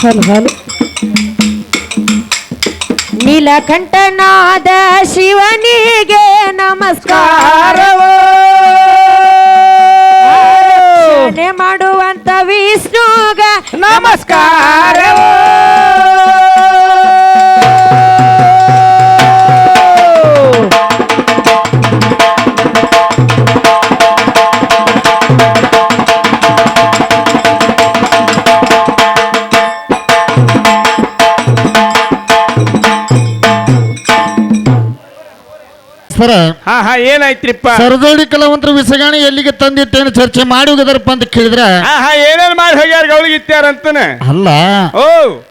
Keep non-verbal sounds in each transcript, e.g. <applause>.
ಹಾಲು ಹಾಲು ನೀಲಕಂಠನಾದ ಶಿವನಿಗೆ ನಮಸ್ಕಾರ ರಕ್ಷಣೆ ಮಾಡುವಂತ ವಿಷ್ಣುಗ ನಮಸ್ಕಾರ ಸರ ಹಾ ಹಾ ಏನಾಯ್ತ್ರಿಪ್ಪ? ಸರದೋಡಿ ಕಲಾವಂತರ ವಿಸಗಾಣಿ ಎಲ್ಲಿಗೆ ತಂದಿತ್ತೇನು ಚರ್ಚೆ ಮಾಡಿ ಹೋಗಿದಾರಪ್ಪ ಅಂತ ಕೇಳಿದ್ರ ಹಾ ಹಾ ಏನೇನ್ ಮಾಡಿ ಹೋಗ್ಯಾರ ಗೌಳಿಗೆ ಅಂತಾನೆ ಅಲ್ಲ ಓ!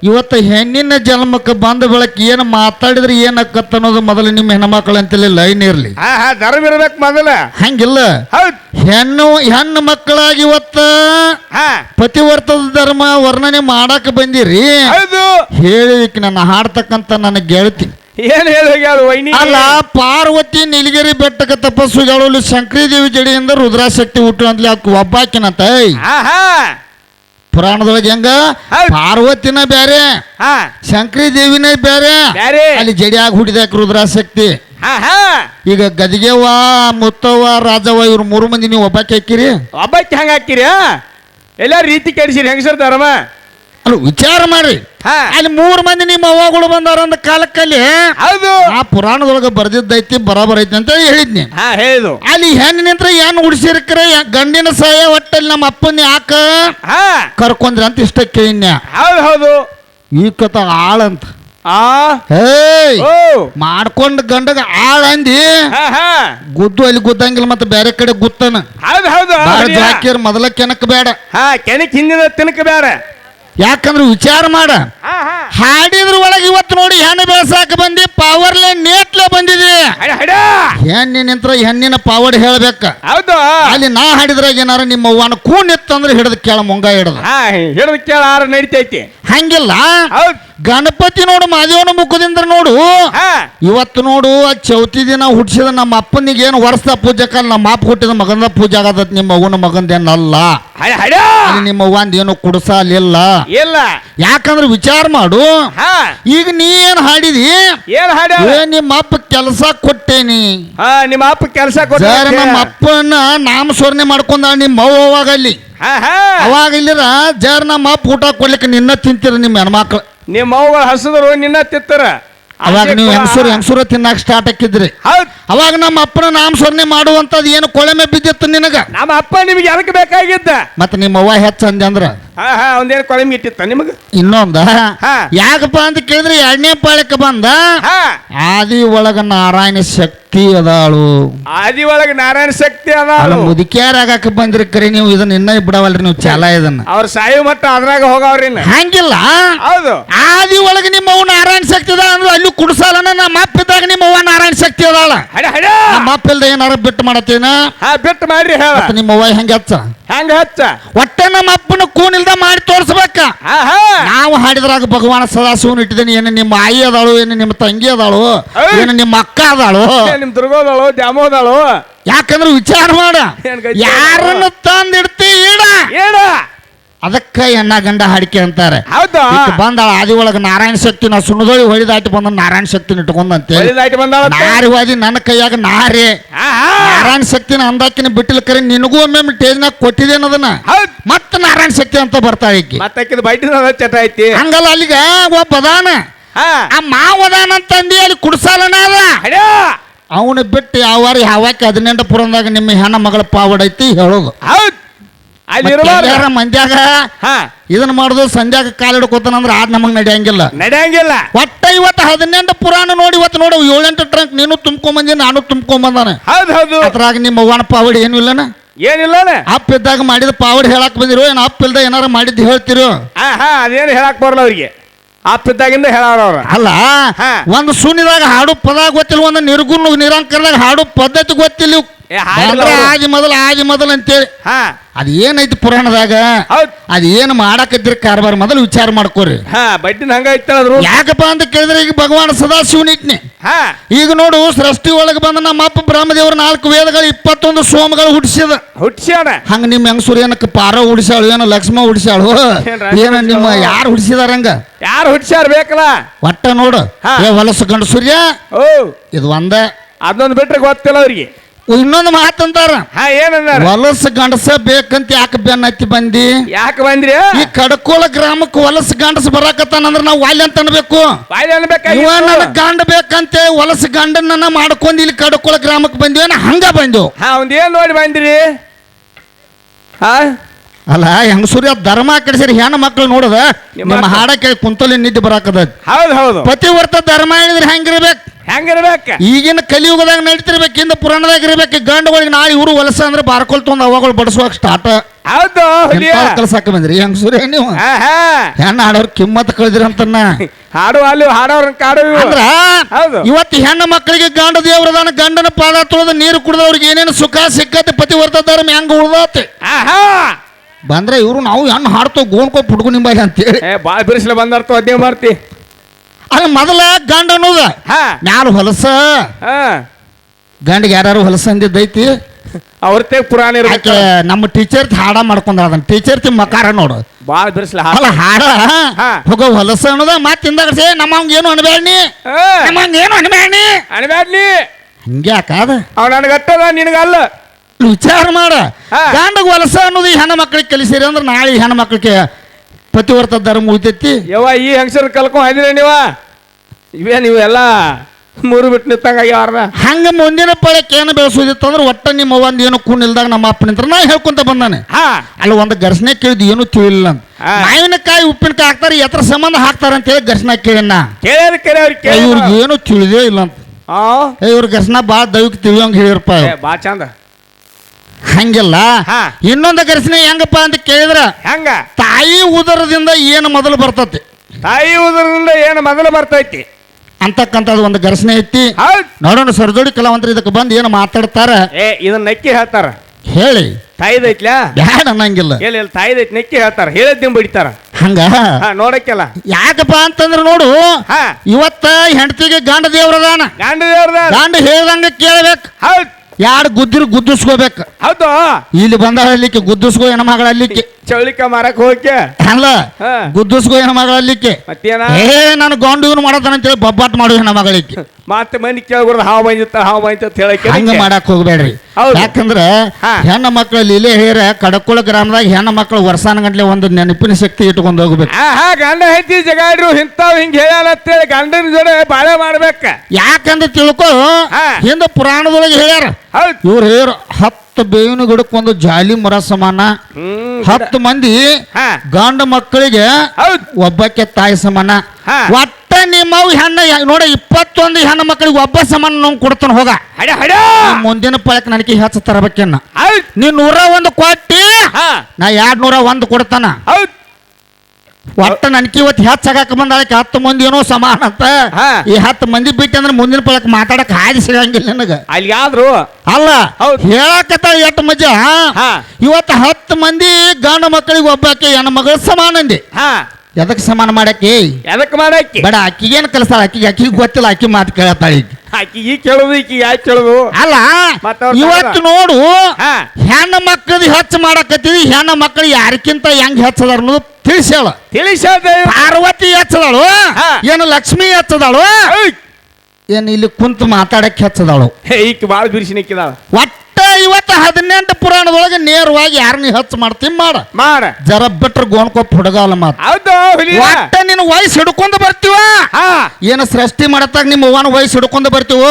ಇವತ್ತ ಹೆಣ್ಣಿನ ಜನ್ಮಕ್ಕೆ ಬಂದ ಬೆಳಕ್ ಏನು ಮಾತಾಡಿದ್ರೆ ಏನಕ್ಕತ್ತ ಅನ್ನೋದು ಮೊದಲು ನಿಮ್ಮ ಹೆಣ್ಮಕ್ಳು ಅಂತೇಳಿ ಲೈನ್ ಇರ್ಲಿ. ಹಾ ಹಾ ಧರ್ಮ ಇರ್ಬೇಕು ಮೊದಲ. ಹಂಗಿಲ್ಲ. ಹೌದ್. ಹೆಣ್ಣು ಹೆಣ್ಣು ಮಕ್ಕಳಾಗಿ ಇವತ್ತ ಹಾ. ಪತಿವರ್ತದ ಧರ್ಮ ವರ್ಣನೆ ಮಾಡಾಕ ಬಂದಿರಿ. ಹೌದು. ಹೇಳಿಕ್ ನನ್ನ ಹಾಡ್ತಕ್ಕಂತ ನನ್ನ ಗೆಳತಿ. ಏನ್ ಹೇಳಿ ಅದು ವೈನಿ? ಅಲ್ಲ ಪಾರ್ವತಿ ನೀಲಗಿರಿ ಬೆಟ್ಟಕ್ಕೆ ತಪಸ್ಸುಗಳು ಶಂಕರಿ ದೇವಿ ಜಡಿಯಿಂದ ರುದ್ರಾಶಕ್ತಿ ಹುಟ್ಟು ಅಂತ ಅದಕ್ಕೆ ಒಬ್ಬಾಕಿನಂತ ಪುರಾಣದೊಳಗೆ ಹೆಂಗ? ಹೌದ್. ಪಾರ್ವತಿನ ಬ್ಯಾರೆ ಹಾ. ಶಂಕರಿ ದೇವಿನ ಬ್ಯಾರೆ. ಬ್ಯಾರೆ. ಅಲ್ಲಿ ಜಡಿಯಾಗಿ ಹುಟ್ಟಿದಾಕ ರುದ್ರಾಶಕ್ತಿ. ಈಗ ಗದಿಗೆವ್ವ ಮುತ್ತವ್ವ ರಾಜವ್ವ ಇವ್ರು ಮೂರು ಮಂದಿ ನೀವು ಒಬ್ಬಾಕಿ ಹಾಕಿರಿ. ಒಬ್ಬಕ್ಕೆ ಹಂಗ ಹಾಕಿರಿ ಎಲ್ಲ ರೀತಿ ಕೆಡಿಸಿರಿ ಹೆಂಗಸರ್ ಧರ್ಮ? ಅಲ್ಲ ವಿಚಾರ ಮಾಡ್ರಿ. ಹಾ. ಅಲ್ಲಿ ಮೂರು ಮಂದಿ ನಿಮ್ಮ ಅವ್ವಗಳು ಬಂದಾರ ಅಂದ ಕಾಲಕ್ಕಲ್ಲಿ ಹೌದು. ಆ ಪುರಾಣದೊಳಗೆ ಬರ್ದಿದ್ದೈತಿ ಬರಾಬರ್ ಐತಿ ಅಂತ ಹೇಳಿದ್ನಿ. ಹಾ ಹೇಳಿದು ಅಲ್ಲಿ ಹೆಣ್ಣು ನಿಂತ್ರ ಏನ್ ಉಡ್ಸಿರ್ಕ್ರೆ? ಗಂಡಿನ ಸಹಾಯ ಒಟ್ಟಲ್ಲಿ ನಮ್ಮ ಅಪ್ಪನ ಯಾಕ? ಹಾ. ಕರ್ಕೊಂಡ್ರಿ ಅಂತ ಇಷ್ಟ ಕೇಳಿನ್ಯ. ಹೌದು ಹೌದು. ಈ ಕಥ ಆಳಂತ. ಆ? ಹೇಯ್ ಓ. ಮಾಡ್ಕೊಂಡ್ ಗಂಡಗ ಆಳ ಅಂದಿ ಹಾ ಹಾ. ಗುದ್ದು ಅಲ್ಲಿ ಗುದ್ದಂಗಿಲ್ಲ ಮತ್ತೆ ಬೇರೆ ಕಡೆ ಗುತ್ತನ. ಹೌದು ಹೌದು ಬಾಳ ಹೌದು. ಜಾಕಿರ್ ಮೊದಲ ಕೆನಕ್ ಬೇಡ ಹಾ ಕೆಣಕ್ ಹಿಂದಿನ ತಿನಕ ಬೇಡ ಯಾಕಂದ್ರೆ ವಿಚಾರ ಮಾಡ. ಹಾಡಿದ್ರ ಒಳಗೆ ಇವತ್ತು ನೋಡಿ ಹೆಣ್ಣು ಬೆಳೆಸಾಕ ಬಂದಿ ಪಾವರ್ಲೆ ನೇಟ್ಲೆ ಬಂದಿದಿ. ಹೆಣ್ಣಿನಿಂತ್ರ ಹೆಣ್ಣಿನ ಪಾವರ್ ಹೇಳ್ಬೇಕ. ಹೌದು. ಅಲ್ಲಿ ನಾ ಹಾಡಿದ್ರಾಗ ಏನಾರ ನಿಮ್ಮ ಅವ್ವನ ಕೂನ್ ಇತ್ತಂದ್ರೆ ಹಿಡಿದು ಕೇಳ ಮುಂಗ ಹಿಡ್ದ. ಹಿಡಿದು ಕೇಳ ಆರ ನಡಿತೈತಿ. ಹಂಗಿಲ್ಲ. ಹೌದು. ಗಣಪತಿ ನೋಡು ಮಾದೇವನ ಮುಖದಿಂದ ನೋಡು. ಇವತ್ತು ನೋಡು ಆ ಚೌತಿ ದಿನ ಹುಟ್ಟಿಸಿದ ನಮ್ಮ ಅಪ್ಪನಿಗೆ ಏನು ವರ್ಷದ ಪೂಜೆ ಕಾಲ ನಮ್ಮ ಅಪ್ಪ ಹುಟ್ಟಿದ ಮಗನ ಪೂಜೆ ಆಗದ ನಿಮ್ಮ ಮಗನ ಮಗಂದೇನಲ್ಲ. ನಿಮ್ಮ ಏನು ಕುಡ್ಸಲಿಲ್ಲ ಇಲ್ಲ. ಯಾಕಂದ್ರೆ ವಿಚಾರ ಮಾಡು. ಈಗ ನೀ ಏನ್ ಹಾಡಿದಿ? ಏನ್ ಹಾಡ ನಿಮ್ಮ ಅಪ್ಪ ಕೆಲಸ ಕೊಟ್ಟೇನಿ. ನಿಮ್ಮ ಅಪ್ಪ ಕೆಲಸ ನಮ್ಮ ಅಪ್ಪನ ನಾಮಸ್ಮರಣೆ ಮಾಡ್ಕೊಂಡ ನಿಮ್ಮ ಅವ್ವ ಅವಾಗ ಅಲ್ಲಿ. ಅವಾಗ ಇಲ್ಲಿರ ಜರ್ ನಮ್ಮ ಅಪ್ಪ ಊಟ ಕೊಡ್ಲಿಕ್ಕೆ ನಿನ್ನ ತಿಂತೀರ ನಿಮ್ಮ ಹೆಣ್ಮಕ್ಳು. ನಿಮ್ಮ ಅವ್ವ ಹಸಿದ್ರು ನಿನ್ನ ತಿತ್ತರ. ಅವಾಗ ನೀವು ಹೆಂಗಸೂರು ಹೆಂಗಸೂರು ತಿನ್ನಾಕ ಸ್ಟಾರ್ಟ್ ಹಾಕಿದ್ರಿ. ಹೌದ್. ಅವಾಗ ನಮ್ಮ ಅಪ್ಪನ ನಾಮಸ್ಮರಣೆ ಮಾಡುವಂತದ್ದು ಏನು ಕೊಳೆಮೆ ಬಿದ್ದಿತ್ತು ನಿನಗ? ನಮ್ಮ ಅಪ್ಪ ನಿಮ್ಗೆ ಯಾರಕ್ಕೆ ಬೇಕಾಗಿದ್ದ? ಮತ್ತೆ ನಿಮ್ಮ ಅವ್ವ ಹೆಚ್ಚು ಅಂದೆ ಅಂದ್ರ? ಹಾ ಹಾ ಒಂದೇನು ಕೊಳಮಿ ಇಟ್ಟಿತ್ತ ನಿಮಗ? ಇನ್ನೊಂದ? ಹಾ. ಯಾಕಪ್ಪ ಅಂತ ಕೇಳಿದ್ರೆ ಎರಡನೇ ಪಾಳಕ್ಕೆ ಬಂದ? ಹಾ. ಆದಿ ಒಳಗ ನಾರಾಯಣ ಶಕ್ತಿ ಅದಾಳು. ಆದಿ ಒಳಗ ನಾರಾಯಣ ಶಕ್ತಿ ಅದಾಳು. ಅದ ಮುದುಕಿಯಾರ ಆಗಾಕ ಬಂದ್ರಿ ಕರೆ ನೀವು ಇದನ್ನ ಇನ್ನ ಬಿಡವಲ್ರಿ ನೀವು ಚಾಲ ಇದನ್ನ. ಅವ್ರ ಸಾಯಿ ಮಟ್ಟ ಅದ್ರಾಗ ಹೋಗವ್ರಿ ಹಂಗಿಲ್ಲ? ಹೌದು. ಆದಿ ಒಳಗೆ ನಿಮ್ಮ ಅವ್ವ ನಾರಾಯಣ ಶಕ್ತಿ ಅದ ಅಂದ್ರೆ ಅಲ್ಲಿ ಕುಡ್ಸಾಲನ ನಮ್ಮ ಅಪ್ಪ ಇದ್ದಾಗ ನಿಮ್ಮ ಅವ್ವ ನಾರಾಯಣ ಶಕ್ತಿ ಅದಾಳ. ನಮ್ಮ ಅಪ್ಪ ಇಲ್ದ ಏನಾರ ಬಿಟ್ಟು ಮಾಡತ್ತೇನ? ಬಿಟ್ಟು ಮಾಡ್ರಿ ಹೇಳ. ಮತ್ತೆ ನಿಮ್ಮ ಅವ್ವ ಹೆಂಗ ಹಚ್ಚ? ಹೆಂಗ ಹಚ್ಚ? ಒಟ್ಟೆ ನಮ್ಮ ಅಪ್ಪನ ಕೂನಿಲ್ದ ಮಾಡಿ ತೋರ್ಸ್ಬೇಕ. ನಾವು ಹಾಡಿದ್ರಾಗ ಭಗವಾನ ಸದಾಶಿವನ್ ಇಟ್ಟಿದ್ದೀನಿ ಏನು ನಿಮ್ಮ ಆಯಿ ಅದಾಳು ಏನು ನಿಮ್ಮ ತಂಗಿ ಅದಾಳು! ಏನು ನಿಮ್ಮ ಅಕ್ಕ ಅದಾಳು. ನಿಮ್ ದುರ್ಗೋದಳು ದ್ಯಾಮೋದಳು. ಯಾಕಂದ್ರೆ ವಿಚಾರ ಮಾಡ. ಏನ್ ಗತಿ ಯಾರನ್ನ ತಂದಿಡ್ತಿ ಈಡ? ಏನ ಅದಕ್ಕ ಎಣ್ಣ ಗಂಡ ಹಾಡಿಕೆ ಅಂತಾರೆ. ಹೌದಾ? ಈಕ ಬಂದಾಳ ಆದಿ ಒಳಗ ನಾರಾಯಣ ಶಕ್ತಿ ನಾ ಸುಣ್ಣದೊಳಿ ಹೊಳಿದಾಟಿ ಬಂದ ನಾರಾಯಣ ಶಕ್ತಿನ ಇಟ್ಕೊಂಡಂತೆ ಒಳ್ಳೆದಾಯ್ತು ಬಂದಾಳ ನಾರಿವಾದಿ ನನ್ನ ಕೈಯಾಗ ನಾರಿ. ಹಾ ಹಾ. ನಾರಾಯಣ ಶಕ್ತಿನ ಅಂದಾಕಿನ ಬಿಟ್ಟಿಲ್ಲ ಕರೆ ನಿನಗೂ ಒಮ್ಮೆ ಟೇಜ್ನಾಗ ಕೊಟ್ಟಿದ್ದೇನ ಅದನ್ನ? ಹೌದ್. ಮತ್ತೆ ನಾರಾಯಣ ಶಕ್ತಿ ಅಂತ ಬರ್ತಾಳೆ ಈಕಿ. ಮತ್ತಕ್ಕಿದ ಬೈಟಿನ ಚಟ ಐತಿ. ಹಂಗಲ್ಲ ಅಲ್ಲಿಗ ಒಬ್ಬ ಅದಾನ ಹಾ. ಆ ಮಾವದಾನ ಅಂತಂದಿ ಅಲ್ಲಿ ಕುಡ್ಸಾಲನ ಅದ. ಅವನು ಬಿಟ್ಟು ಯಾವಾರ ಯಾವಾಕೆ ಹದಿನೆಂಟು ಪುರಂದಾಗ ನಿಮ್ಮ ಹೆಣ್ಣ ಮಗಳ ಪಾವಡೈತಿ ಐತಿ ಹೇಳೋದು ಎಲ್ಲಾರ ಮಂದ್ಯಾಗ ಇದನ್ನ ಮಾಡುದು ಸಂಧ್ಯಾಗ ಕಾಲಿಡ್ಕೋತಾನಂದ್ರ ಆದ್ ನಮಗ್ ನಡೆಯಂಗಿಲ್ಲ. ನಡೆಯಂಗಿಲ್ಲ. ಒಟ್ಟ ಇವತ್ತು ಹದಿನೆಂಟು ಪುರಾಣ ನೋಡಿ ಇವತ್ತು ನೋಡು ಏಳೆಂಟು ಟ್ರಂಕ್ ನೀನು ತುಂಬ್ಕೊಂಬಂದಿ ನಾನು ತುಂಬ್ಕೊಂಬಂದಾನೆ ಹೌದ್ ಹೌದು. ಅದ್ರಾಗ ನಿಮ್ಮ ಅವ್ವನ ಪಾವಡಿ ಏನು ಇಲ್ಲನ? ಏನಿಲ್ಲ ಅಪ್ಪ ಇದ್ದಾಗ ಮಾಡಿದ ಪಾವಡಿ ಹೇಳಕ್ ಬಂದಿರೋ ಏನು ಅಪ್ಪ ಇಲ್ದ ಏನಾರ ಮಾಡಿದ್ದು ಹೇಳ್ತಿರೋ? ಅದೇನು ಹೇಳಕ್ ಬರಲ್ಲ ಅವ್ರಿಗೆ. ಆಪಿದ್ದಾಗಿಂದ ಹೇಳಾರ ಅವ್ರ ಅಲ್ಲ ಒಂದು ಸುನಿದಾಗ ಹಾಡು ಪದ ಗೊತ್ತಿಲ್ಲ ಒಂದು ನಿರ್ಗುಣ ನಿರಂಕರದಾಗ ಹಾಡು ಪದ್ಧತಿ ಗೊತ್ತಿಲ್ಲ ಇವ್ ಏ ಹಾಡಿಲ್ಲ ಬಂದ್ರೆ ಅವ್ರು. ಆದಿ ಮೊದಲು ಆದಿ ಮೊದಲು ಅಂತೇಳಿ ಹಾ ಅದ್ ಏನೈತಿ ಪುರಾಣದಾಗ ಹೌದ್ ಅದ್ ಏನ್ ಮಾಡಾಕತ್ರಿ ಕಾರ್ಬಾರ್ ಮೊದಲು ವಿಚಾರ ಮಾಡ್ಕೋರಿ ಹಾ ಬಡ್ಡಿನ ಹಂಗ ಐತಳದ್ರು ಯಾಕಪ್ಪ ಅಂತ ಕೇಳಿದ್ರೆ ಈಗ ಭಗವಾನ್ ಸದಾಶಿವನಿಟ್ನಿ ಹಾ ಈಗ ನೋಡು ಸೃಷ್ಟಿ ಒಳಗೆ ಬಂದ ನಮ್ಮ ಅಪ್ಪ ಬ್ರಹ್ಮದೇವ್ರ ನಾಲ್ಕು ವೇದಗಳು ಇಪ್ಪತ್ತೊಂದು ಸೋಮಗಳು ಹುಟ್ಟಿಸಿದ ಹುಟ್ಸ್ಯಾಣ ಹಂಗ ನಿಮ್ಮ ಹೆಂಗಸೂರು ಏನಕ್ಕೆ ಪಾರ ಹುಡಿಸಾಳು ಏನೋ ಲಕ್ಷ್ಮ ಹುಡಿಸಾಳು ಏನ್ ರಾಜ ಏನ ನಿಮ್ಮ ಹುಡ್ಸ್ಯಾಳು? ಯಾರು ಹುಡಿಸಿದಾರ ಹಂಗ ಯಾರು ಹುಟ್ಸ್ಯಾರ ಬೇಕಲ್ಲ ಒಟ್ಟ ನೋಡು ಹಾ. ಏ ಹೊಲಸು ಗಂಡ ಸೂರ್ಯ ಓ ಇದು ಒಂದ ಅದೊಂದು ಬಿಟ್ರೆ ಗೊತ್ತಿಲ್ಲ ಅವ್ರಿಗೆ ಇನ್ನೊಂದು ಮಾತಂತಾರ ಹಾ ಏನಂದಾರ? ವಲಸ ಗಂಡಸ ಬೇಕಂತ ಯಾಕೆ ಬೆನ್ನ ಹತ್ತಿ ಬಂದಿ? ಯಾಕೆ ಬಂದ್ರಿ? ಈ ಕಡಕೋಳ ಗ್ರಾಮಕ್ಕೆ ವಲಸ ಗಂಡಸ ಬರಾಕತ್ತಾನಂದ್ರ ನಾವು ವಾಲ್ಯ ಅಂತ ಅನ್ಬೇಕು. ಬಾಯ್ಲಿ ಇವ ಅನ್ಬೇಕಾಗಿತ್ತು ನನ್ನ ಗಂಡ ಬೇಕಂತೆ ಹೊಲಸು ಗಂಡನ್ನ ಮಾಡ್ಕೊಂಡು ಇಲ್ಲಿ ಕಡಕೋಳ ಗ್ರಾಮಕ್ಕೆ ಬಂದಿವೇನ ಹಂಗ ಬಂದೆವು. ಹಾ ಒಂದ್ ಏನ್ ನೋಡಿ ಬಂದಿರಿ? ಹಾ? ಅಲ್ಲ ಹೆಂಗಸೂರ್ಯ ಧರ್ಮ ಕೆಡಿಸಿರಿ ಹೆಣ್ಣು ಮಕ್ಳು ನೋಡದ? ನಿಮ್ಮ. ಹಾಡ ಕೇಳಿ ಕುಂತಲ್ಲಿ ನಿದ್ದೆ ಬರಾಕದ ಹೌದು ಹೌದು. ಪತಿವರ್ತ ಧರ್ಮ ಹೇಳಿದ್ರೆ ಹೆಂಗಿರ್ಬೇಕು? ಹೆಂಗಿರ್ಬೇಕು? ಈಗಿನ ಕಲಿಯುಗದಾಗ ನಡೀತಿರ್ಬೇಕು ಹಿಂದೆ ಪುರಾಣದಾಗ ಇರ್ಬೇಕು ಗಂಡುಗಳಿಗೆ ನಾಳೆ ಇವರು ವಲಸ ಅಂದ್ರೆ ಬಾರ್ಕೊಲ್ ತೊಂದು ಅವಾಗಳು ಬಡಿಸುವಾಗ ಸ್ಟಾರ್ಟ್ ಹೌದು ಕಳ್ಸಾಕ ಬಂದ್ರಿ? ಹೆಂಗಸೂರಿ ನೀವು? ಹೆಣ್ಣು ಹಾಡೋರ್ ಕಿಮ್ಮತ್ ಕಳೆದ್ರಿ ಅಂತನ್ನ <laughs> ಹಾಡು ಅಲ್ಲಿ ಹಾಡೋರ್ ಕಾಡು. ಅಂದ್ರ. ಇವತ್ತು ಹೆಣ್ಣು ಮಕ್ಕಳಿಗೆ ಗಂಡ ದೇವ್ರದಾನ ಗಂಡನ ಪಾದ ತೊಳೆದು ನೀರು ಕುಡಿದವ್ರಿಗೆ ಏನೇನು ಸುಖ ಸಿಕ್ಕತ್ತೆ ಪತಿವರ್ತ ಧರ್ಮ ಹೆಂಗ ಉಳ್ದಾತೆ ಬಂದ್ರೆ ಇವರು ನಾವು ಹೆಣ್ಣು ಹಾಡ್ತೋ ಗೋಣ್ಕೋ ಪುಡ್ಕು ನಿಂಬಾಯಿ ಅಂತೇಳಿ. ಏ ಬಾಳ್ ಬಿರುಸಲ ಬಂದಾರ್ತು ಅದೇ ಮಾಡ್ತಿ ಅಲ್ಲಿ ಮೊದಲ ಗಂಡ ಅನ್ನೋದ. ಹಾ. ಮ್ಯಾಲ ಹೊಲಸ. ಹಾ. ಗಂಡಿಗೆ ಯಾರು ಹೊಲಸ ಅಂದಿದ್ದೈತಿ? ಅವ್ರತೇ ಪುರಾಣ ಆಕೆ ಇರ್ಬೇಕು ನಮ್ಮ ಟೀಚರ್ ಹಾಡ ಮಾಡ್ಕೊಂಡ್ರ ಅದನ್ನ. ಟೀಚರ್ ತಿ ಮಕಾರ ನೋಡು. ಬಾಳ ಬಿರುಸಲ ಅಲ್ಲ ಹಾಡ? ಹಾ. ಹೋಗೋ ಹೊಲಸ ಅನ್ನೋದ ಮತ್ತೆ ಸೇ ನಮ್ಮ ಏನು ಅನ್ಬೇಡಿ ನಮ್ಮ ಏನು ಏನು ಅನ್ಬೇಡಿ ಅನ್ಬ್ಯಾಡ್ಲಿ ಹಂಗೆ ಯಾಕಾದ ಅವ್ ನನಗಟ್ಟದ ನಿನಗಲ್ಲ ವಿಚಾರ ಮಾಡ. ಗಂಡ ಹೊಲಸ ಅನ್ನೋದು ಈ ಹೆಣ್ಣು ಮಕ್ಕಳಿಗೆ ಕಲಿಸಿರಿ ಅಂದ್ರೆ ನಾಳೆ ಈ ಹೆಣ್ಣು ಮಕ್ಕಳಿಗೆ ಪತಿವರ್ತ ಧರ್ಮ ಉಳಿತೈತಿ. ಯವ್ವ ಈ ಹೆಂಗಸರ್ ಕಲ್ಕೊಂಡ್ ಹೋಯ್ದಿರಿ ನೀವ? ಇವೇ ನೀವು ಎಲ್ಲ ಮೂರು ಬಿಟ್ಟು ನಿಂತಾಗ ಯಾರ ಹಂಗ ಮುಂದಿನ ಪಳಕ್ಕೆ ಏನು ಬೆಳೆಸೋದಿತ್ತು ಅಂದ್ರೆ ಒಟ್ಟ ನಿಮ್ಮ ಒಂದು ಏನು ಕೂನ್ ಇಲ್ದಾಗ ನಮ್ಮ ಅಪ್ಪ ನಿಂತ್ರ ನಾ ಹೇಳ್ಕೊಂತ ಬಂದಾನೆ. ಅಲ್ಲಿ ಒಂದು ಘರ್ಷಣೆ ಕೇಳಿದ್ ಏನು ತಿಳಿಲ್ಲ ಅಂತ. ಮಾವಿನಕಾಯಿ ಉಪ್ಪಿನಕಾಯಿ ಹಾಕ್ತಾರೆ ಎತ್ರ ಸಂಬಂಧ ಹಾಕ್ತಾರ ಅಂತ ಹೇಳಿ ಘರ್ಷಣೆ ಕೇಳಿನ. ಇವ್ರಿಗೆ ಏನು ತಿಳಿದೇ ಇಲ್ಲ ಅಂತ ಇವ್ರ ಘರ್ಷಣ ಭಾಳ ದೈವಕ್ಕೆ ತಿಳಿಯೋಂಗ್ ಹೇಳಿರಪ್ಪ ಬಾ ಚಂದ. ಹಂಗಿಲ್ಲ. ಹಾ. ಇನ್ನೊಂದು ಕರೆಸಿನ ಹೆಂಗಪ್ಪ ಅಂತ ಕೇಳಿದ್ರ ಹೆಂಗ? ತಾಯಿ ಉದರದಿಂದ ಏನು ಮೊದಲು ಬರ್ತತಿ? ತಾಯಿ ಉದರದಿಂದ ಏನು ಮೊದಲು ಬರ್ತೈತಿ? ಅಂತಕ್ಕಂಥದ್ದು ಒಂದು ಘರ್ಷಣೆ ಐತಿ. ಹೌದ್. ನೋಡೋಣ ಸರ್ಜೋಡಿ ಕಲಾವಂತರು ಇದಕ್ಕೆ ಬಂದು ಏನು ಮಾತಾಡ್ತಾರ? ಏ ಇದನ್ನ ನಕ್ಕಿ ಹೇಳ್ತಾರ. ಹೇಳಿ. ತಾಯಿದೈತ್ಲ ಬ್ಯಾಡ ಅನ್ನಂಗಿಲ್ಲ. ಹೇಳಿ ತಾಯಿ ತಾಯಿದೈತಿ ನಕ್ಕಿ ಹೇಳ್ತಾರ. ಹೇಳಿದ್ದಿಂಗ್ ಬಿಡ್ತಾರ ಹಂಗ? ಹಾ ನೋಡಕ್ಕೆಲ್ಲ. ಯಾಕಪ್ಪ ಅಂತಂದ್ರೆ ನೋಡು ಹಾ. ಇವತ್ತ ಹೆಂಡತಿಗೆ ಗಂಡ ದೇವ್ರದಾನ. ಗಂಡ ದೇವ್ರದ ಗಂಡ ಹೇಳ್ದಂಗ ಕೇಳ್ಬೇಕು. ಹೌದ್. ಯಾರು ಗುದ್ದಿರು ಗುದ್ದಿಸ್ಕೋಬೇಕು. ಹೌದು. ಇಲ್ಲಿ ಬಂದ ಅಲ್ಲಿಕ್ಕೆ ಗುದ್ದಿಸ್ಕೋ ಅಲ್ಲಿಕ್ಕೆ. ಚೌಳಿಕ ಮಾರಕ್ ಹೋಗಕ್ಕೆ ಅಲ್ಲ ಹಾ. ಗುದ್ದಿಸ್ಕೋ ಹೆಣ್ಣು ಮಗಳಿಕ್ಕೆ ಮತ್ತೇನ? ಏ ನಾನು ಗೊಂಡು ಇವ್ನು ಮಾಡತಾನ ಅಂತೇಳಿ ಬಬ್ಬಾಟ್ ಮಾಡು ಹೆಣ್ಣು ಮಗಳಿಕ್ಕೆ. <laughs> ಮತ್ತೆ ಮಂದಿ ಕೇಳ್ಬಾರ್ದು ಹಾವು ಬಂದಿತ್ತ ಹಾವ್ ಬಂದಿತ್ತ ಅಂತ ಹೇಳಕ್ಕೆ ಹಂಗ ಮಾಡಕ್ ಹೋಗ್ಬೇಡ್ರಿ. ಯಾಕಂದ್ರೆ ಯಾಕಂದ್ರ ಹಾ. ಹೆಣ್ಣ ಮಕ್ಕಳು ಇಲ್ಲೇ ಹೇರ ಕಡಕುಳ ಗ್ರಾಮದಾಗ ಹೆಣ್ಣ ಮಕ್ಕಳು ವರ್ಷಾನ ಗಂಟ್ಲೆ ಒಂದು ನೆನಪಿನ ಶಕ್ತಿ ಇಟ್ಕೊಂಡು ಹೋಗ್ಬೇಕು. ಆ ಹಾ ಗಂಡ ಹೆಂಡತಿ ಜಗಾಡ್ರು ಇಂಥವ್ ಹಿಂಗ್ ಹೇಳ್ಯಾನ ಅಂತೇಳಿ ಗಂಡನ ಜೋಡಿ ಬಾಳೆ ಮಾಡ್ಬೇಕ. ಯಾಕಂದ್ರೆ ತಿಳ್ಕೊ ಹಾ. ಹಿಂದ ಪುರಾಣದೊಳಗೆ ಹೇಳ್ಯಾರ. ಹೌದ್. ಇವ್ರು ಹತ್ತು ಬೇವಿನ ಗಿಡಕ್ಕೆ ಒಂದು ಜಾಲಿ ಮರ ಸಮಾನ. ಹತ್ತು ಮಂದಿ ಗಂಡ ಮಕ್ಕಳಿಗೆ ಒಬ್ಬಕ್ಕೆ ತಾಯಿ ಸಮಾನ. ಒಟ್ಟ ನಿಮ್ಮವ್ ಹೆಣ್ಣ ನೋಡ ಇಪ್ಪತ್ತೊಂದು ಹೆಣ್ಣು ಮಕ್ಕಳಿಗೆ ಒಬ್ಬ ಸಮಾನ ನಾವು ಕೊಡ್ತಾನ ಹೋಗ. ಮುಂದಿನ ಪಳಕ್ ನನಗೆ ಹೆಚ್ಚು ತರಬೇಕನ್ನ ನೀನ್ ನೀ ನೂರ ಒಂದು ಕೊಟ್ಟಿ ನಾ ಎರಡ್ ನೂರ ಒಂದು ಕೊಡ್ತಾನ. ಹೌದ್. ಒಟ್ಟ ನನಕಿ ಇವತ್ತು ಬಂದ ಬಂದಾಳಕ್ಕೆ ಹತ್ತು ಮಂದಿ ಏನೋ ಸಮಾನ ಅಂತ ಹಾ. ಈ ಹತ್ತು ಮಂದಿ ಬಿಟ್ಟು ಅಂದ್ರೆ ಮುಂದಿನ ಪಳಕ್ ಮಾತಾಡಕ್ ಹಾದಿ ಸಿಗಂಗಿಲ್ಲ ನನಗ ಅಲ್ಲಿ ಆದ್ರು ಅಲ್ಲ ಹೌದ್. ಹೇಳಕತ್ತ ಎಷ್ಟು ಮಜ ಹಾ. ಇವತ್ತು ಹತ್ತು ಮಂದಿ ಗಂಡ ಮಕ್ಕಳಿಗೆ ಒಬ್ಬಾಕೆ ಹೆಣ್ಣು ಮಗಳು ಸಮಾನಂದಿ ಹಾ ಎದಕ್ಕೆ ಸಮಾನ ಮಾಡಕ್ಕೆ ಎದಕ್ ಮಾಡಕ್ಕೆ ಬೇಡ ಅಕ್ಕಿಗೇನು ಕಲಿಸ್ತಾಳ ಅಕ್ಕಿಗೆ ಅಕ್ಕಿಗೆ ಗೊತ್ತಿಲ್ಲ ಅಕ್ಕಿ ಮಾತು ಕೇಳತ್ತಾಳ ಈಗ. ಆಕಿ ಈ ಕೇಳುದು ಈಕಿ ಯಾಕೆ ಕೇಳುದು? ಅಲ್ಲ ಇವತ್ತು ನೋಡು ಹೆಣ್ಣ ಮಕ್ಕಳದು ಹೆಚ್ಚು ಮಾಡಕತ್ತೀವಿ ಹೆಣ್ಣು ಮಕ್ಕಳು ಯಾರಕ್ಕಿಂತ ಹೆಂಗ್ ಹೆಚ್ಚದಾರ ಅನ್ನೋದು ತಿಳಿಸ್ಯಾಳ. ತಿಳಿಸದೆ ಪಾರ್ವತಿ ಹೆಚ್ಚದಾಳು ಏನು ಲಕ್ಷ್ಮಿ ಹೆಚ್ಚದಾಳು ಏನು ಇಲ್ಲಿ ಕುಂತು ಮಾತಾಡಕ್ಕೆ ಹೆಚ್ಚದಾಳು. ಈಕಿ ಬಾಳ ಬಿರ್ಸಿನಿಕ್ಕಿದಾಳ. ಒಟ್ಟ ಇವತ್ತು ಹದಿನೆಂಟು ಪುರಾಣದೊಳಗೆ ನೇರವಾಗಿ ಯಾರನ್ನ ಹೆಚ್ಚು ಮಾಡ್ತೀನಿ ಮಾಡ. ಮಾಡ. ಜರ ಬಿಟ್ರೆ ಗೋಣ್ಕೊಪ್ ಹುಡುಗಲ್ಲ ಮಾತು. ಹೌದು ಒಟ್ಟ ನಿನ್ನ ವಯಸ್ಸು ಹಿಡ್ಕೊಂಡು ಬರ್ತೀವ? ಹಾ. ಏನ ಸೃಷ್ಟಿ ಮಾಡತ್ತಾಗ ನಿಮ್ಮ ಅವ್ವನ ವಯಸ್ಸು ಹಿಡ್ಕೊಂಡು ಬರ್ತೀವ?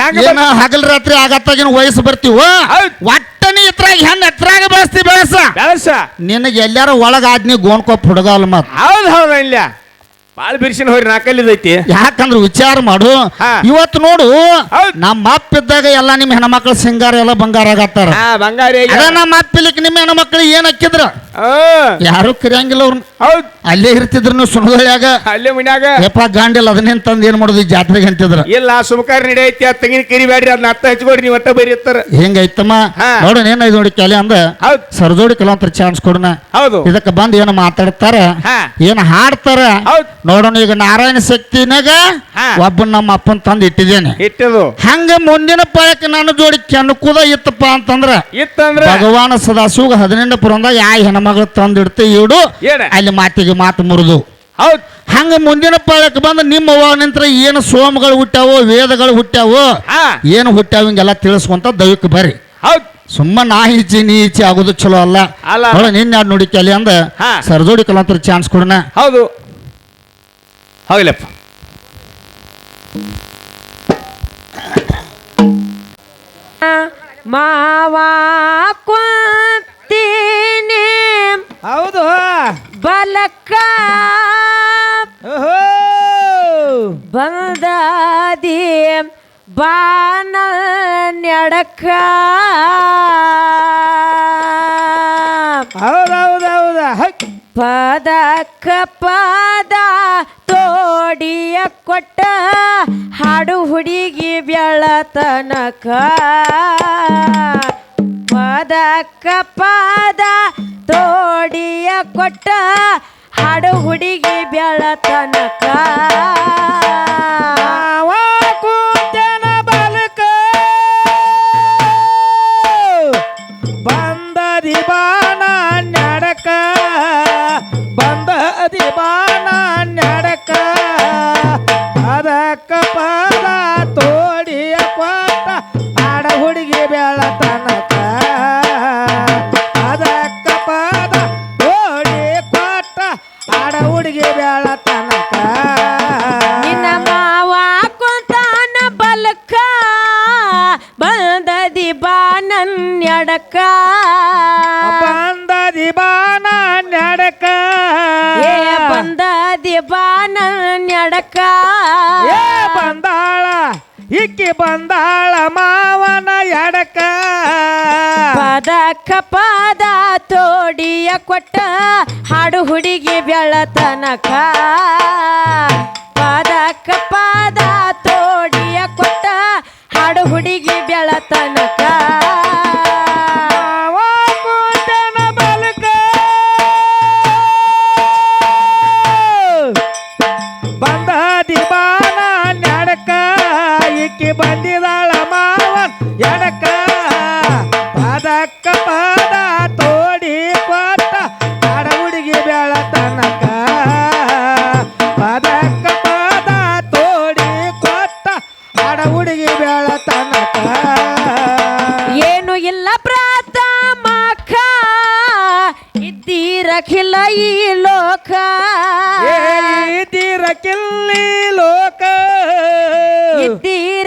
ಹೆಂಗ್ ಏನ ಹಗಲ್ ರಾತ್ರಿ ಆಗತ್ತಾಗಿನ ವಯಸ್ಸು ಬರ್ತೀವ? ಹೌದ್. ಒಟ್ಟ ನೀ ಇತ್ರಾಗ ಹೆಣ್ ಎತ್ರಾಗ ಬೆಳೆಸ್ತಿ ಬೆಳೆಸ. ಬೆಳಸ. ನಿನಗೆ ಎಲ್ಲಾರ ಒಳಗ ಆದ್ನಿ ಗೋಣ್ಕೊಪ್ ಹುಡುಗಲ್ಲ ಮಾತು. ಹೌದು ಹೌದು ಇಲ್ಲ ಬಾಳ ಬಿರ್ಸಿನ ಹೋರಿ ನಾಕಲ್ಲಿದೈತಿ ಯಾಕಂದ್ರೆ ವಿಚಾರ ಮಾಡು. ಹಾ. ಇವತ್ತು ನೋಡು ಹೌದ್. ನಮ್ಮ ಅಪ್ಪ ಇದ್ದಾಗ ಎಲ್ಲ ನಿಮ್ಮ ಹೆಣ್ಮಕ್ಳು ಸಿಂಗಾರ ಎಲ್ಲ ಬಂಗಾರ ಆಗತ್ತಾರ. ಬಂಗಾರ ಬಂಗಾರಿ ಅದ ನಮ್ಮ ಅಪ್ಪ ಇಲ್ಲಿಕ್ ನಿಮ್ಮ ಹೆಣ್ಮಕ್ಳು ಏನ್ ಹಾಕಿದ್ರ? ಯಾರು ಕರಿಯಂಗಿಲ್ಲ ಅವ್ರನ್ನ? ಹೌದ್. ಅಲ್ಲೇ ಇರ್ತಿದ್ರು ಸುಣದಳ್ಯಾಗ ಅಲ್ಲೇ ಮನ್ಯಾಗ. ಎಪ್ಪ ಗಾಂಡಿಲ್ಲ ಅದನ್ನೇನ್ ತಂದ್ ಏನ್ ಮಾಡೋದು? ಈ ಜಾತ್ರೆಗೆ ಅಂತಿದ್ರ. ಇಲ್ಲ ಸುಮಕಾರ ನಡೆಯೈತಿ ಆ ತೆಂಗಿನ ಕಿರಿ ಬ್ಯಾಡ್ರಿ ಅದನ್ನ ಅತ್ತ ಹಚ್ಕೊಡ್ರಿ ನೀವು ಒಟ್ಟ ಬರೀತಾರ ಹೆಂಗೈತಮ್ಮ? ನೋಡೋಣ ಏನಾಯ್ತು ನೋಡಿ ಕೆಲೆ ಅಂದ. ಹೌದ್. ಸರ್ಜೋಡಿ ಅಂತ ಚಾನ್ಸ್ ಕೊಡೋಣ ಹೌದು. ಇದಕ್ಕೆ ಬಂದು ಏನು ಮಾತಾಡ್ತಾರ? ಹಾ. ಏನು ಹಾಡ್ತಾರ? ಹೌದ್. ನೋಡೋಣ ಈಗ ನಾರಾಯಣ ಶಕ್ತಿನಾಗ ಹಾ. ಒಬ್ಬ ನಮ್ಮ ಅಪ್ಪನ್ ತಂದು ಇಟ್ಟಿದ್ದೇನೆ. ಇಟ್ಟದು ಹಂಗ ಮುಂದಿನ ಪಾಯಕ್ಕೆ ನನ್ನ ಜೋಡಿ ಕೆಣಕುದ ಇತ್ತಪ್ಪ ಅಂತಂದ್ರ ಇತ್ತಂದ್ರ? ಭಗವಾನ ಸದಾಶಿವ ಹದಿನೆಂಟು ಪುರಂದಾಗ ಯಾ ಹೆಣ್ಮಗಳು ತಂದಿಡ್ತೆ ಇಡು. ಏನ? ಅಲ್ಲಿ ಮಾತಿಗೆ ಮಾತು ಮುರಿದು. ಹೌದ್. ಹಂಗ ಮುಂದಿನ ಪಾಳಕ್ಕೆ ಬಂದು ನಿಮ್ಮ ಅವ್ವ ನಿಂತ್ರ ಏನು ಸೋಮಗಳು ಹುಟ್ಟಾವೋ ವೇದಗಳು ಹುಟ್ಟಾವೋ ಹಾ. ಏನು ಹುಟ್ಟಾವ ಹಿಂಗೆಲ್ಲ ತಿಳಿಸ್ಕೊಂತ ದೈವಕ್ಕೆ ಬರ್ರಿ. ಹೌದ್. ಸುಮ್ಮ ನಾ ಈಚೆ ನೀ ಈಚೆ ಆಗೋದು ಚಲೋ ಅಲ್ಲ. ಅಲ್ಲ. ನೋಡ ನಿನ್ನ ಯಾರು ನೋಡಿ ಕೆಲಿ ಅಂದ ಹಾ. ಸರ್ಜೋಡಿ ಕಲಾಂತರ ಚಾನ್ಸ್ ಕೊಡೋಣ ಹೌದು. ಮಾವಾ ಮಾವ ಕೊಂತೀನಿ ಹೌದು ಬಲಕ್ಕ ಬಂದದಿ ಬಾನ ನಡಕ ಹೌದೌದೌದ. ಪದಕ್ಕ ಪದ ತೋಡಿಯ ಕೊಟ್ಟ ಹಾಡು ಹುಡುಗಿ ಬೆಳತನಕ ಪದಕ್ಕ ಪದ ತೋಡಿಯ ಕೊಟ್ಟ ಹಾಡು ಹುಡುಗಿ ಬೆಳತನಕ ತನಕ ಬಲಕ. ಬಂದ ಬಾನ ನಡಕ. ಬಂದದಿ ಬಾನ ನಡಕ. ಅದಕ್ಕ ಬೆಳತನಕ ಪದಕ ಪದ.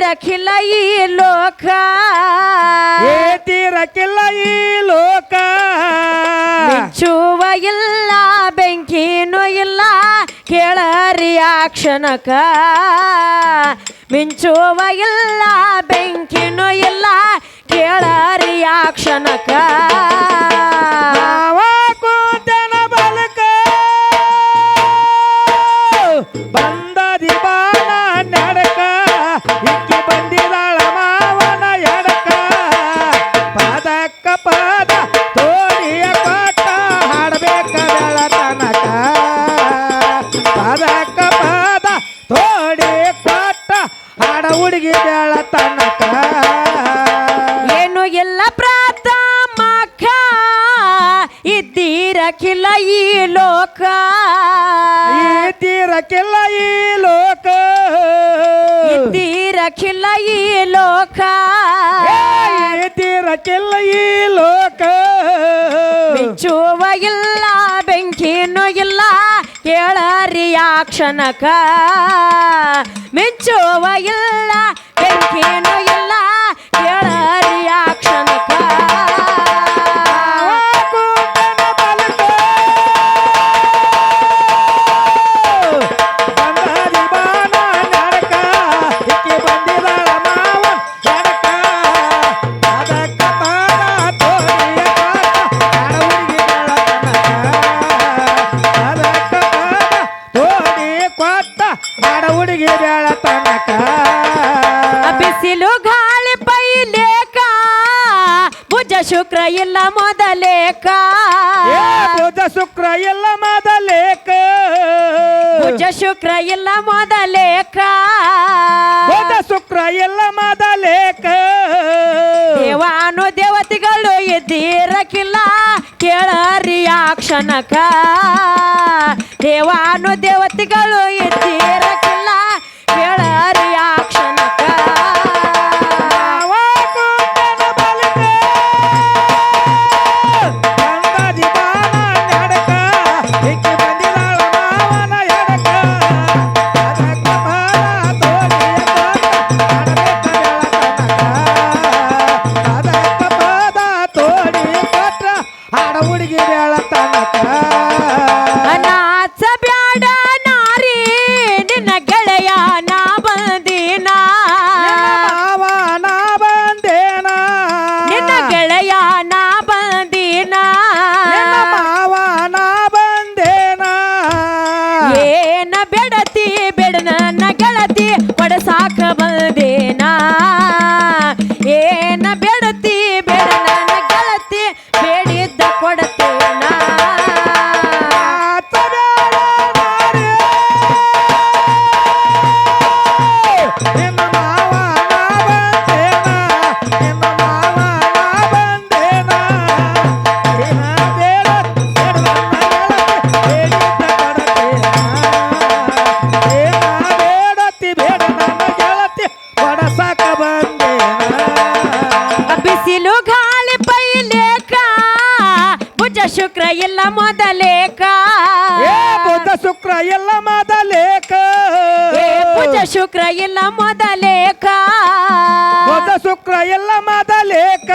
ಇದ್ದೀರಖಿಲ ಈ ಲೋಕ. ಏದಿರ ಕಿಲ್ಲ ಈ ಲೋಕ. ಮಿಂಚುವ ಇಲ್ಲ ಬೆಂಕಿನೂ ಇಲ್ಲ ಕೇಳರಿ ಆ ಕ್ಷಣಕ. ಮಿಂಚುವ ಇಲ್ಲ ಬೆಂಕಿನೂ ಇಲ್ಲ ಕೇಳರಿ ಆ ಹಾಡ ಬೇಳ ತನಕ ಏನು ಎಲ್ಲ ಪ್ರಾತಮಕ ಇದ್ದೀರಖಿಲ ಈ ಲೋಕ. ತೀರಕ್ಕೆಲ್ಲ ಈ ಲೋಕ. ಇದ್ದೀರಖಿಲ ಈ ಲೋಕ. ತೀರಕ್ಕೆಲ್ಲ ಈ ಲೋಕ. ಕ್ಷಣಕ ಮಿಂಚುವ ಎಲ್ಲ ಬೆಂಕಿನೂ ತನಕ ದೇವಾನು ದೇವತೆಗಳು ಶುಕ್ರ ಎಲ್ಲ ಮಾದಲೇಕ.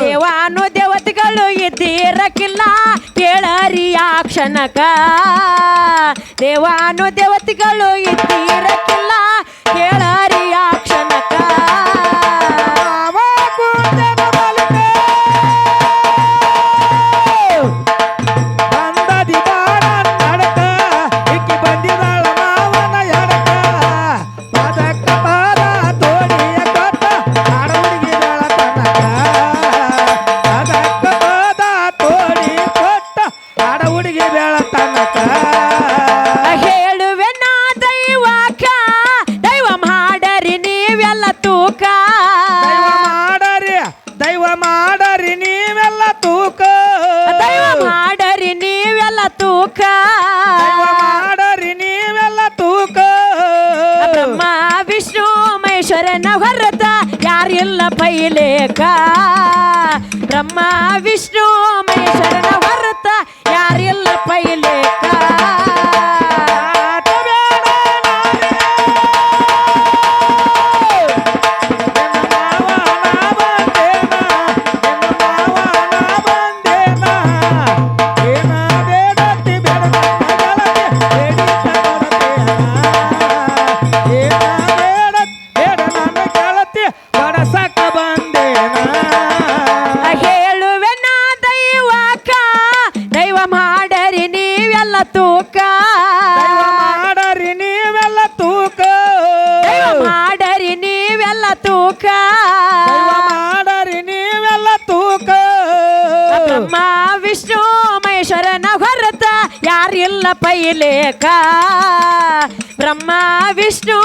ದೇವಾನು ದೇವತೆಗಳು ಇದ್ದೀರಕ್ಕಿಲ್ಲ ಕೇಳರಿ ಆ ಕ್ಷಣಕ. ದೇವಾನು ದೇವತೆಗಳು ಇದ್ದೀರಕ್ಕಿಲ್ಲ ಕೇಳ ತೂಕ. ದೈವ ಮಾಡರಿ ದೈವ ಮಾಡರಿ ನೀವೆಲ್ಲ ತೂಕ. ದೈವ ಮಾಡರಿ ನೀವೆಲ್ಲ ತೂಕ. ದೈವ ಮಾಡರಿ ನೀವೆಲ್ಲ ತೂಕ. ಬ್ರಹ್ಮ ವಿಷ್ಣು ಮಹೇಶ್ವರನ ಹೊರತ ಯಾರಿಲ್ಲ ಪೈಲೇಕ. ಬ್ರಹ್ಮ ವಿಷ್ಣು ಲೇಖ ಬ್ರಹ್ಮ ವಿಷ್ಣು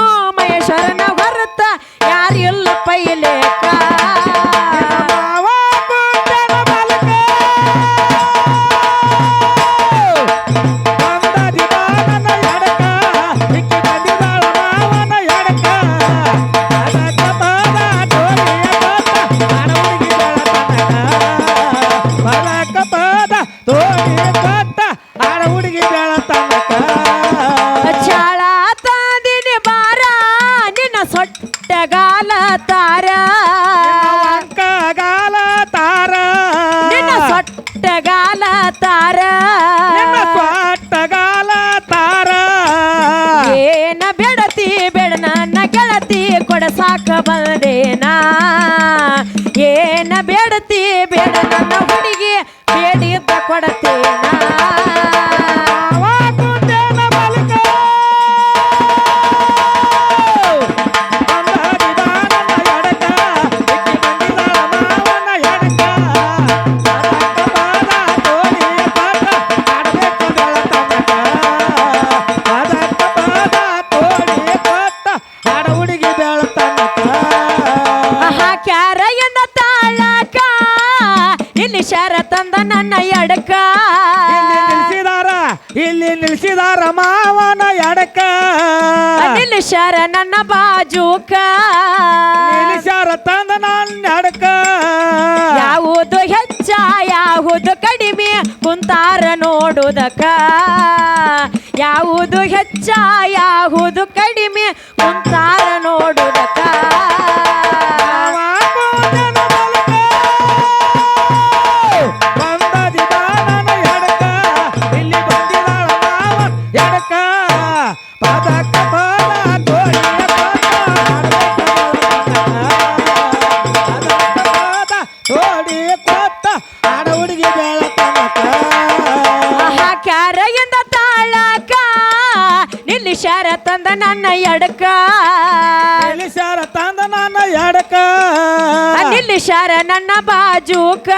ಶರ ನನ್ನ ಬಾಜೂಕ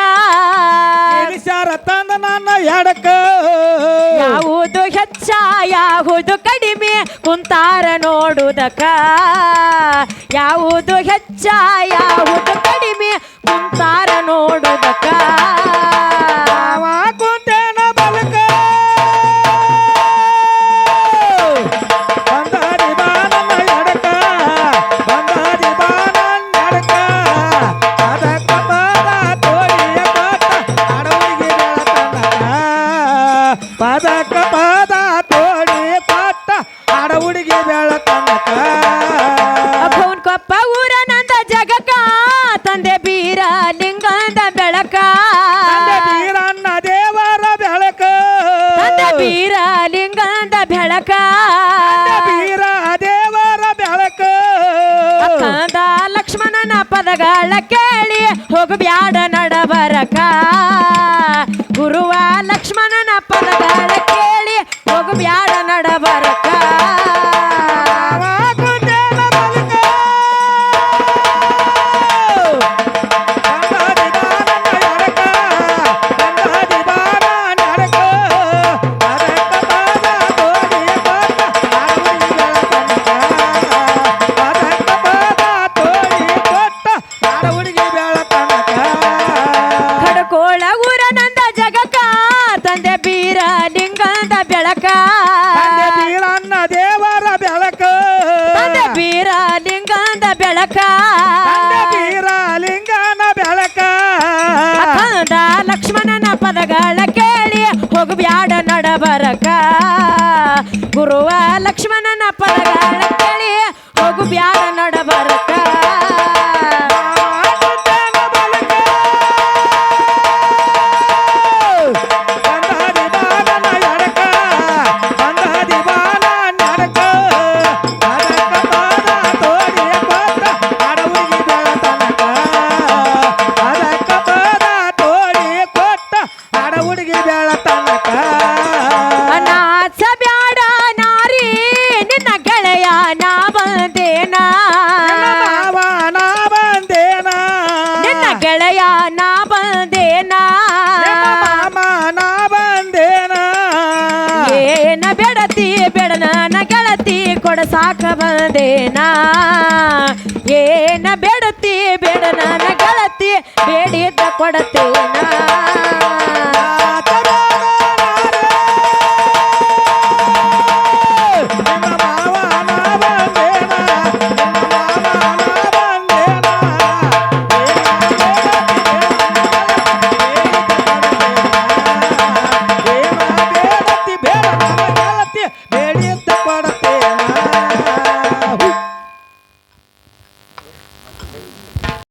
ಗಿಣಿಶಾರ ತಂದ ನನ್ನ ಎಡಕ ಯಾವುದು ಹೆಚ್ಚ ಯಾವುದು ಕಡಿಮೆ ಕುಂತಾರ ನೋಡುದಕ ಯಾವುದು ಹೆಚ್ಚ ಯಾವುದು ಮಗಳ ಕೇಳಿ ಹೋಗಬ್ಯಾಡ ನಡಬರಕ. ಗುರುವ ಲಕ್ಷ್ಮಣನ ಪದಗಳ ಕೇಳಿ ಹೋಗಬ್ಯಾಡ ನಡಬರಕ. ಬ್ಯಾಡ ನಡಬರಕ. ನಾ ಬಂದೇನ ನಾ ಬಂದೇನ. ಏನ ಬೆಡತಿ ಬೆಡನ ಗೆಳತಿ ಕೊಡ ಸಾಕ ಬಂದೇನ. ಏನ ಬೆಡತಿ ಬೆಡನ ಗೆಳತಿ ಬೇಡಿದ್ದ ಕೊಡತೇನಾ.